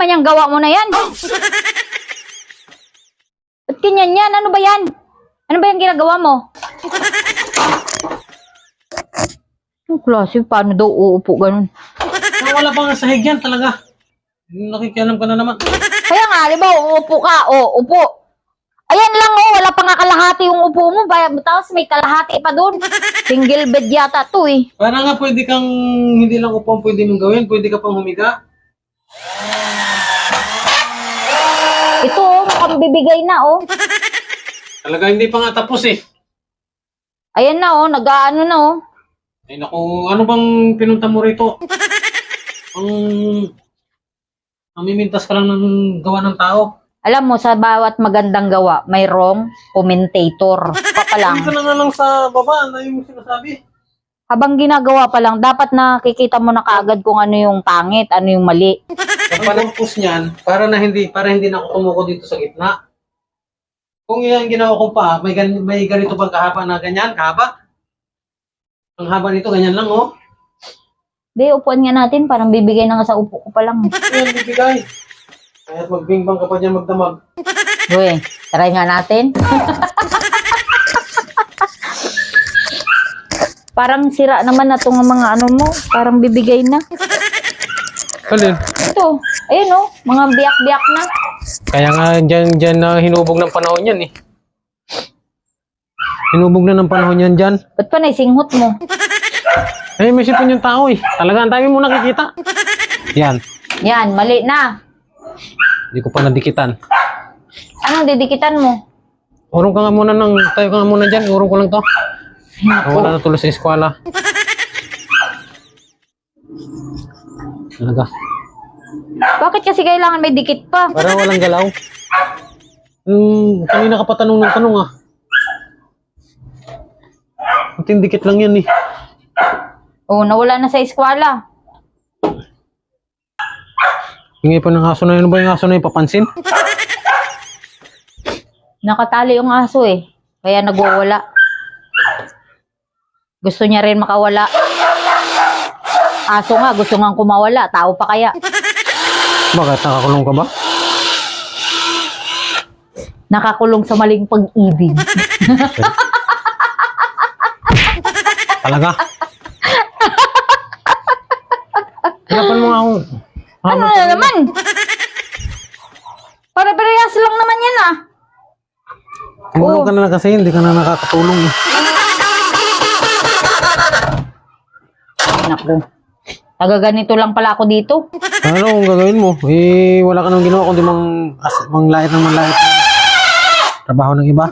naman yung gawa mo na yan? Ba't ganyan yan? Ano ba yan? Ano ba yung ginagawa mo? Ang klase, paano daw uupo ganun? Ah, wala pang sahig yan talaga. Nakikialam ka na naman. Kaya nga, di ba, uupo ka, o, upo. Ayan lang, oh, wala pa nga kalahati yung upo mo, ba- tapos may kalahati pa dun. Single bed yata to, eh. Para nga pwede kang, hindi lang upo ang pwede mong gawin, pwede ka pang humiga. Ito, oh, mukhang bibigay na, oh. Talaga hindi pa nga tapos eh. Ayan na, oh, nag-ano na, oh. Ay naku, ano bang pinunta mo rito? Ang Namimintas ka lang ng gawa ng tao. Alam mo, sa bawat magandang gawa, mayroong commentator. Pa pa lang. Hindi ka na nga lang sa baba, ano yung sinasabi? Habang ginagawa pa lang, dapat nakikita mo na kaagad kung ano yung pangit, ano yung mali. Ang panampus niyan, para na hindi, para hindi na ako tumuko dito sa gitna. Kung yan ginawa ko pa, may, gan, may ganito bang kahaba na ganyan, kahaba? Ang haba nito, ganyan lang, oh. Di, upuan nga natin, parang bibigay na nga sa upo ko pa lang. Yan, bibigay. Kahit magbingbang ka pa dyan magdamag. Uy, try nga natin. parang sira naman na itong mga ano mo, parang bibigay na. Alin? Ito, ayun oh, mga biyak-biyak na. Kaya nga dyan, dyan na hinubog ng panahon yan eh. Hinubog na ng panahon yan dyan. Ba't pa naisinghot mo? Eh, may sipon yung tao eh. Talaga, ang dami mo nakikita. Yan. Yan, mali na. Hindi ko pa nadikitan. Anong didikitan mo? Urong ka nga muna ng, tayo ka nga muna dyan. Urong ko lang to. Wala na tuloy sa eskwela. Talaga. Bakit kasi kailangan may dikit pa? Para walang galaw. Hmm, kanina ka pa tanong ng tanong ah. Kunting dikit lang yan eh. Oh, nawala na sa eskwela. Hingi pa ng aso na yun. Ano ba yung aso na yun? Papansin? Nakatali yung aso eh. Kaya nagwawala. Gusto niya rin makawala. Aso nga, gusto nga kumawala. Tao pa kaya. Bakit? Nakakulong ka ba? Nakakulong sa maling pag-ibig. Talaga? Hanapan mo nga ako. ano na naman? Para parehas lang naman yan ah. Tumulong ka na lang kasi, hindi ka na nakakatulong. eh. Naku. Taga ganito lang pala ako dito. Ano kung gagawin mo? Eh, wala ka nang ginawa kundi mang, as, mang lahit ng mang lahit ng trabaho ng iba.